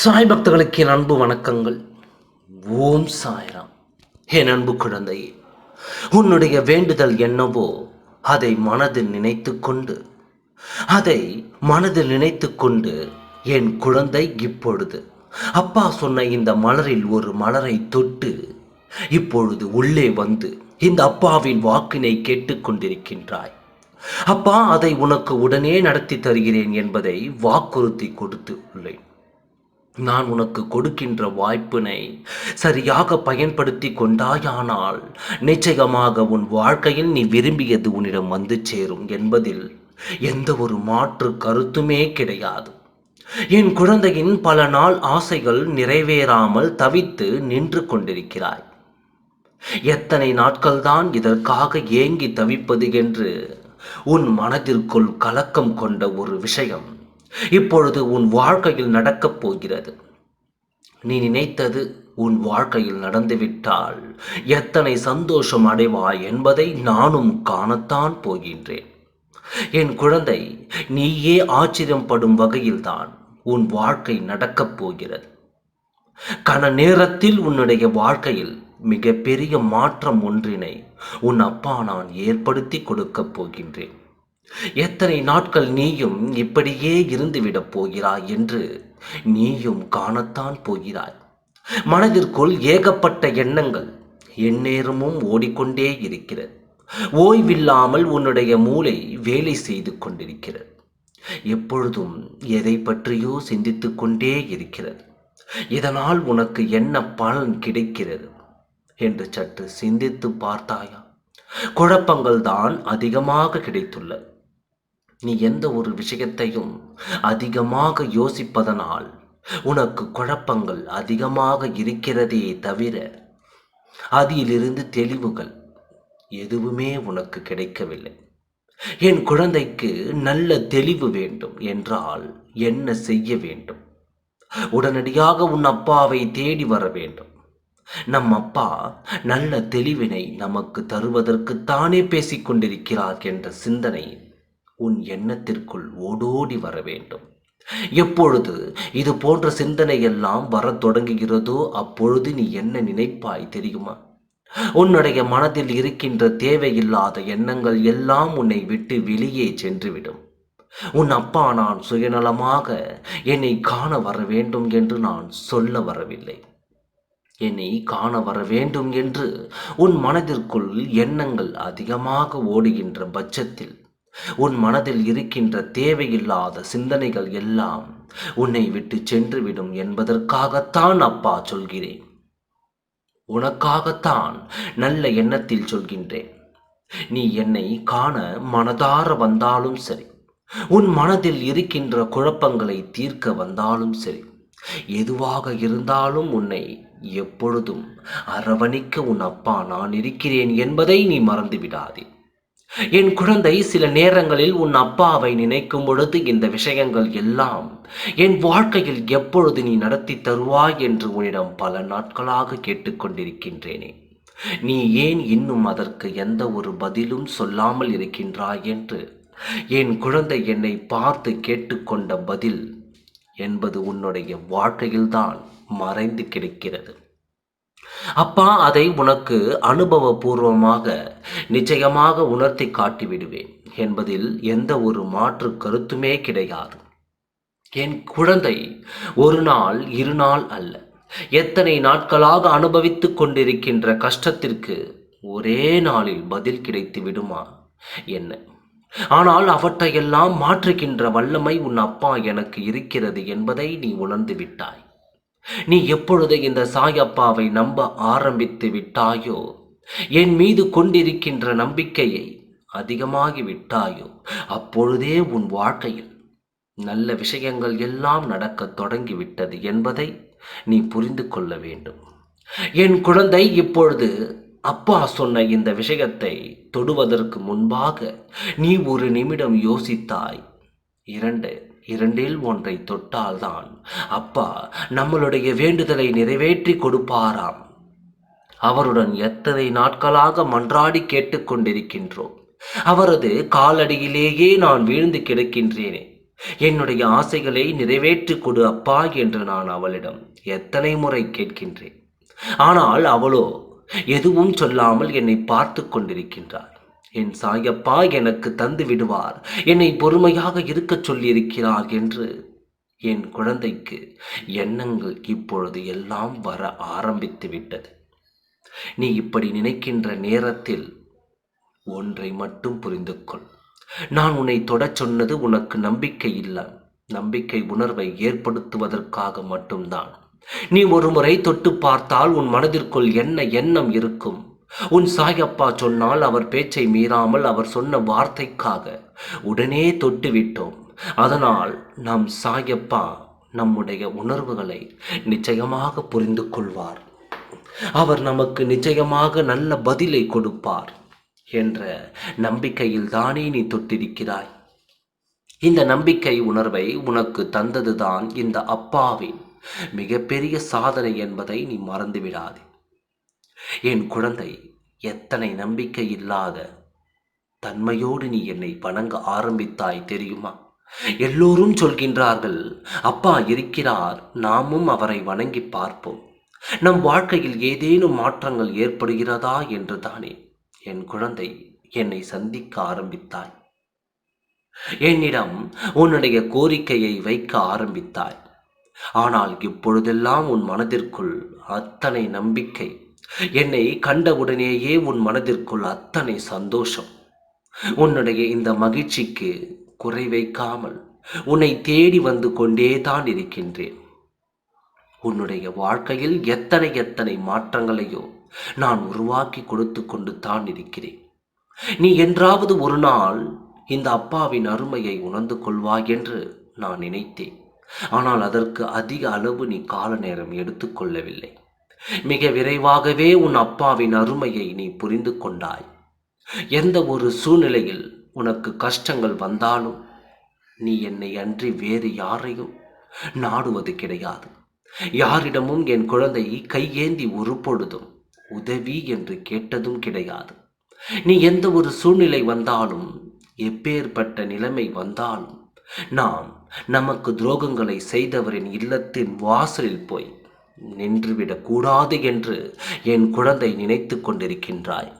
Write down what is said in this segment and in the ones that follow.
சாய் பக்தர்களுக்கு என் அன்பு வணக்கங்கள். ஓம் சாய்ராம். என் அன்பு குழந்தையே உன்னுடைய வேண்டுதல் என்னவோ அதை மனதில் நினைத்து கொண்டு அதை மனதில் நினைத்து கொண்டு என் குழந்தை இப்பொழுது அப்பா சொன்ன இந்த மலரில் ஒரு மலரை தொட்டு இப்பொழுது உள்ளே வந்து இந்த அப்பாவின் வாக்கினை கேட்டுக்கொண்டிருக்கின்றாய் அப்பா அதை உனக்கு உடனே நடத்தி தருகிறேன் என்பதை வாக்குறுதி கொடுத்து உள்ளேன். நான் உனக்கு கொடுக்கின்ற வாய்ப்பினை சரியாக பயன்படுத்தி கொண்டாயானால் நிச்சயமாக உன் வாழ்க்கையில் நீ விரும்பியது உன்னிடம் வந்து சேரும் என்பதில் எந்த ஒரு மாற்று கருத்துமே கிடையாது. என் குழந்தையின் பல நாள் ஆசைகள் நிறைவேறாமல் தவித்து நின்று கொண்டிருக்கிறாய். எத்தனை நாட்கள்தான் இதற்காக ஏங்கி தவிப்பது என்று உன் மனதிற்குள் கலக்கம் கொண்ட ஒரு விஷயம். இப்பொழுது உன் வாழ்க்கையில் நடக்கப் போகிறது. நீ நினைத்தது உன் வாழ்க்கையில் நடந்துவிட்டால் எத்தனை சந்தோஷம் அடைவாய் என்பதை நானும் காணத்தான் போகின்றேன். என் குழந்தை நீயே ஆச்சரியப்படும் வகையில்தான் உன் வாழ்க்கை நடக்கப் போகிறது. கன நேரத்தில் உன்னுடைய வாழ்க்கையில் மிகப்பெரிய மாற்றம் ஒன்றினை உன் அப்பா நான் ஏற்படுத்தி கொடுக்கப் போகின்றேன். எத்தனை நாட்கள் நீயும் இப்படியே இருந்துவிடப் போகிறாய் என்று நீயும் காணத்தான் போகிறாய். மனதிற்குள் ஏகப்பட்ட எண்ணங்கள் எந்நேரமும் ஓடிக்கொண்டே இருக்கிறது. ஓய்வில்லாமல் உன்னுடைய மூளை வேலை செய்து கொண்டிருக்கிறது. எப்பொழுதும் எதை பற்றியோ சிந்தித்துக் கொண்டே இருக்கிறது. இதனால் உனக்கு என்ன பலன் கிடைக்கிறது? என்று சற்று சிந்தித்து பார்த்தாயா? குழப்பங்கள் தான் அதிகமாக கிடைத்துள்ளது. நீ எந்த ஒரு விஷயத்தையும் அதிகமாக யோசிப்பதனால் உனக்கு குழப்பங்கள் அதிகமாக இருக்கிறதே தவிர அதிலிருந்து தெளிவுகள் எதுவுமே உனக்கு கிடைக்கவில்லை. என் குழந்தைக்கு நல்ல தெளிவு வேண்டும் என்றால் என்ன செய்ய வேண்டும்? உடனடியாக உன் அப்பாவை தேடி வர வேண்டும். நம் அப்பா நல்ல தெளிவினை நமக்கு தருவதற்குத்தானே தானே என்ற சிந்தனை உன் எண்ணத்திற்குள் ஓடோடி வர வேண்டும். எப்பொழுது இது போன்ற சிந்தனை எல்லாம் வரத் தொடங்குகிறதோ அப்பொழுது நீ என்ன நினைப்பாய் தெரியுமா? உன்னுடைய மனதில் இருக்கின்ற தேவையில்லாத எண்ணங்கள் எல்லாம் உன்னை விட்டு வெளியே சென்றுவிடும். உன் அப்பா நான் சுயநலமாக என்னை காண வர வேண்டும் என்று நான் சொல்ல வரவில்லை. என்னை காண வர வேண்டும் என்று உன் மனதிற்குள் எண்ணங்கள் அதிகமாக ஓடுகின்ற பட்சத்தில் உன் மனதில் இருக்கின்ற தேவையில்லாத சிந்தனைகள் எல்லாம் உன்னை விட்டு சென்றுவிடும் என்பதற்காகத்தான் அப்பா சொல்கிறேன். உனக்காகத்தான் நல்ல எண்ணத்தில் சொல்கின்றேன். நீ என்னை காண மனதார வந்தாலும் சரி உன் மனதில் இருக்கின்ற குழப்பங்களை தீர்க்க வந்தாலும் சரி எதுவாக இருந்தாலும் உன்னை எப்பொழுதும் அரவணிக்க உன் அப்பா நான் இருக்கிறேன் என்பதை நீ மறந்து விடாதே என் குழந்தை சில நேரங்களில் உன் அப்பாவை நினைக்கும் பொழுது இந்த விஷயங்கள் எல்லாம் என் வாழ்க்கையில் எப்பொழுது நீ நடத்தி தருவாய் என்று உன்னிடம் பல நாட்களாக கேட்டுக்கொண்டிருக்கின்றேனே. நீ ஏன் இன்னும் அதற்கு எந்த ஒரு பதிலும் சொல்லாமல் இருக்கின்றாய் என்று என் குழந்தை என்னை பார்த்து கேட்டுக்கொண்ட பதில் என்பது உன்னுடைய வாழ்க்கையில்தான் மறைந்து கிடக்கிறது. அப்பா அதை உனக்கு அனுபவபூர்வமாக நிச்சயமாக உணர்த்தி காட்டிவிடுவேன் என்பதில் எந்த ஒரு மாற்று கருத்துமே கிடையாது. என் குழந்தை ஒரு நாள் இரு நாள் அல்ல. எத்தனை நாட்களாக அனுபவித்துக் கொண்டிருக்கின்ற கஷ்டத்திற்கு ஒரே நாளில் பதில் கிடைத்து விடுமா? என்ன? ஆனால் அவற்றையெல்லாம் மாற்றுகின்ற வல்லமை உன் அப்பா எனக்கு இருக்கிறது என்பதை நீ உணர்ந்து விட்டாய். நீ எப்பொழுது இந்த சாயப்பாவை நம்ப ஆரம்பித்து விட்டாயோ? என் மீது கொண்டிருக்கின்ற நம்பிக்கையை அதிகமாகி விட்டாயோ? அப்பொழுதே உன் வாழ்க்கையில் நல்ல விஷயங்கள் எல்லாம் நடக்கத் தொடங்கிவிட்டது என்பதை நீ புரிந்து கொள்ள வேண்டும். என் குழந்தை இப்பொழுது அப்பா சொன்ன இந்த விஷயத்தை தொடுவதற்கு முன்பாக நீ ஒரு நிமிடம் யோசித்தாய். இரண்டு இரண்டில் ஒன்றை தொட்டால்தான். அப்பா நம்மளுடைய வேண்டுதலை நிறைவேற்றி கொடுப்பாராம். அவருடன் எத்தனை நாட்களாக மன்றாடி கேட்டுக்கொண்டிருக்கின்றோம் அவரது காலடியிலேயே நான் வீழ்ந்து கிடக்கின்றேனே. என்னுடைய ஆசைகளை நிறைவேற்றி கொடு அப்பா என்று நான் அவளிடம் எத்தனை முறை கேட்கின்றேன். ஆனால் அவளோ எதுவும் சொல்லாமல் என்னை பார்த்து கொண்டிருக்கின்றார் என் சாயப்பா எனக்கு தந்து விடுவார். என்னை பொறுமையாக இருக்கச் சொல்லியிருக்கிறார் என்று என் குழந்தைக்கு எண்ணங்கள் இப்பொழுது எல்லாம் வர ஆரம்பித்து விட்டது. நீ இப்படி நினைக்கின்ற நேரத்தில் ஒன்றை மட்டும் புரிந்து கொள். நான் உன்னை தொடச் சொன்னது உனக்கு நம்பிக்கை இல்லை. நம்பிக்கை உணர்வை ஏற்படுத்துவதற்காக மட்டும்தான். நீ ஒரு முறை தொட்டு பார்த்தால் உன் மனதிற்குள் என்ன எண்ணம் இருக்கும்? உன் சாயப்பா சொன்னால் அவர் பேச்சை மீறாமல் அவர் சொன்ன வார்த்தைக்காக உடனே தொட்டு விட்டோம் அதனால் நம் சாயப்பா நம்முடைய உணர்வுகளை நிச்சயமாக புரிந்து கொள்வார். அவர் நமக்கு நிச்சயமாக நல்ல பதிலை கொடுப்பார் என்ற நம்பிக்கையில் தானே நீ தொட்டிருக்கிறாய். இந்த நம்பிக்கை உணர்வை உனக்கு தந்ததுதான் இந்த அப்பாவின் மிகப்பெரிய சாதனை என்பதை நீ மறந்துவிடாதே. என் குழந்தை எத்தனை நம்பிக்கை இல்லாத தன்மையோடு நீ என்னை வணங்க ஆரம்பித்தாய் தெரியுமா? எல்லோரும் சொல்கின்றார்கள் அப்பா இருக்கிறார் நாமும் அவரை வணங்கி பார்ப்போம். நம் வாழ்க்கையில் ஏதேனும் மாற்றங்கள் ஏற்படுகிறதா என்று தானே என் குழந்தை என்னை சந்திக்க ஆரம்பித்தாய் என்னிடம் உன்னுடைய கோரிக்கையை வைக்க ஆரம்பித்தாய். ஆனால் இப்பொழுதெல்லாம் உன் மனதிற்குள் அத்தனை நம்பிக்கை என்னை கண்டவுடனேயே உன் மனதிற்குள் அத்தனை சந்தோஷம். உன்னுடைய இந்த மகிழ்ச்சிக்கு குறை வைக்காமல் உன்னை தேடி வந்து கொண்டே தான் இருக்கின்றேன். உன்னுடைய வாழ்க்கையில் எத்தனை எத்தனை மாற்றங்களையோ நான் உருவாக்கி கொடுத்து கொண்டு தான் இருக்கிறேன். நீ என்றாவது ஒரு நாள் இந்த அப்பாவின் அருமையை உணர்ந்து கொள்வாய் என்று நான் நினைத்தேன். ஆனால் அதற்கு அதிக அளவு நீ கால நேரம் எடுத்துக்கொள்ளவில்லை. மிக விரைவாகவே உன் அப்பாவின் அருமையை நீ புரிந்து கொண்டாய். எந்த ஒரு சூழ்நிலையில் உனக்கு கஷ்டங்கள் வந்தாலும் நீ என்னை அன்றி வேறு யாரையும் நாடுவது கிடையாது. யாரிடமும் என் குழந்தை கையேந்தி ஒரு பொழுதும் உதவி என்று கேட்டதும் கிடையாது. நீ எந்த ஒரு சூழ்நிலை வந்தாலும் எப்பேற்பட்ட நிலைமை வந்தாலும் நாம் நமக்கு துரோகங்களை செய்தவரின் இல்லத்தின் வாசலில் போய் நின்றுவிடக்கூடாது என்று என் குழந்தை நினைத்து கொண்டிருக்கின்றாய்.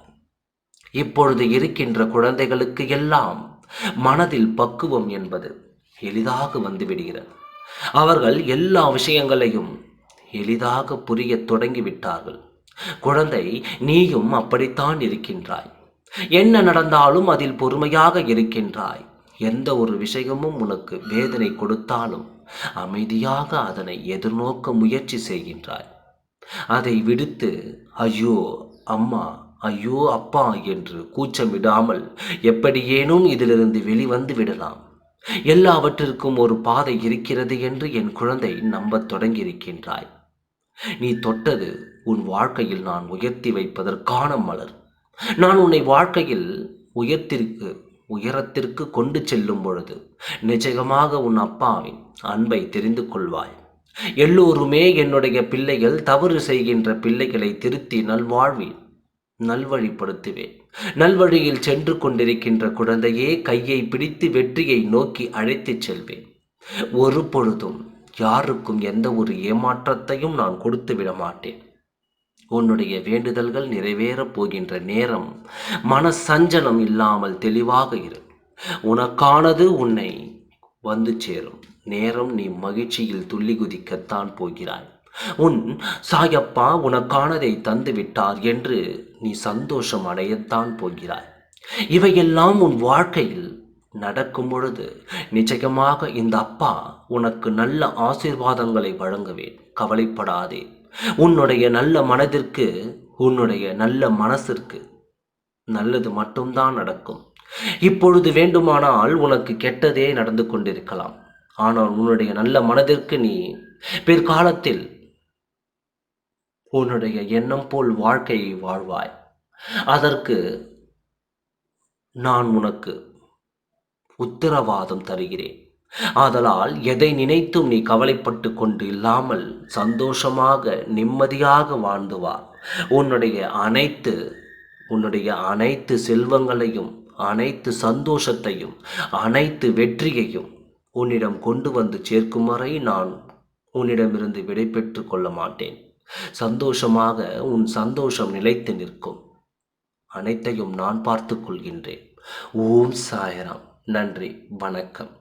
இப்பொழுது இருக்கின்ற குழந்தைகளுக்கு எல்லாம் மனதில் பக்குவம் என்பது எளிதாக வந்துவிடுகிறது. அவர்கள் எல்லா விஷயங்களையும் எளிதாக புரிய தொடங்கிவிட்டார்கள். குழந்தை நீயும் அப்படித்தான் இருக்கின்றாய். என்ன நடந்தாலும் அதில் பொறுமையாக இருக்கின்றாய். எந்த ஒரு விஷயமும் உனக்கு வேதனை கொடுத்தாலும் அமைதியாக அதனை எதிர்நோக்க முயற்சி செய்கின்றாய். அதை விடுத்து ஐயோ அம்மா ஐயோ அப்பா என்று கூச்சமிடாமல் எப்படியேனும் இதிலிருந்து வெளிவந்து விடலாம். எல்லாவற்றிற்கும் ஒரு பாதை இருக்கிறது என்று என் குழந்தை நம்பத் தொடங்கியிருக்கின்றாய். நீ தொட்டது உன் வாழ்க்கையில் நான் உயர்த்தி வைப்பதற்கான மலர். நான் உன்னை வாழ்க்கையில் உயர்த்திற்கு உயரத்திற்கு கொண்டு செல்லும் பொழுது நிச்சயமாக உன் அப்பாவின் அன்பை தெரிந்து கொள்வாய். எல்லோருமே என்னுடைய பிள்ளைகள் தவறு செய்கின்ற பிள்ளைகளை திருத்தி நல்வாழ்வில் நல்வழிப்படுத்துவேன். நல்வழியில் சென்று கொண்டிருக்கின்ற குழந்தையே கையை பிடித்து வெற்றியை நோக்கி அழைத்துச் செல்வேன். ஒரு பொழுதும் யாருக்கும் எந்த ஒரு ஏமாற்றத்தையும் நான் கொடுத்து விட மாட்டேன். உன்னுடைய வேண்டுதல்கள் நிறைவேறப் போகின்ற நேரம் மன சஞ்சலம் இல்லாமல் தெளிவாக இரு. உனக்கானது உன்னை வந்து சேரும். நேரம் நீ மகிழ்ச்சியில் துள்ளி குதிக்கத்தான் போகிறாய். உன் சாயப்பா உனக்கானதை தந்து விட்டார் என்று நீ சந்தோஷம் அடையத்தான் போகிறாய். இவையெல்லாம் உன் வாழ்க்கையில் நடக்கும் பொழுது நிச்சயமாக இந்த அப்பா உனக்கு நல்ல ஆசீர்வாதங்களை வழங்குவேன் கவலைப்படாதே. உன்னுடைய நல்ல மனதிற்கு உன்னுடைய நல்ல மனசிற்கு நல்லது மட்டும்தான் நடக்கும். இப்பொழுது வேண்டுமானால் உனக்கு கெட்டதே நடந்து கொண்டிருக்கலாம். ஆனால் உன்னுடைய நல்ல மனதிற்கு நீ பிற்காலத்தில் உன்னுடைய எண்ணம் போல் வாழ்க்கையை வாழ்வாய். அதற்கு நான் உனக்கு உத்தரவாதம் தருகிறேன். ஆதலால் எதை நினைத்தும் நீ கவலைப்பட்டு கொண்டு இல்லாமல் சந்தோஷமாக நிம்மதியாக வாழ்ந்து வா. உன்னுடைய அனைத்து உன்னுடைய அனைத்து செல்வங்களையும் அனைத்து சந்தோஷத்தையும் அனைத்து வெற்றியையும் உன்னிடம் கொண்டு வந்து சேர்க்கும் வரை நான் உன்னிடமிருந்து விடை பெற்று கொள்ள மாட்டேன். சந்தோஷமாக உன் சந்தோஷம் நிலைத்து நிற்கும். அனைத்தையும் நான் பார்த்து கொள்கின்றேன். ஓம் சாயராம். நன்றி. வணக்கம்.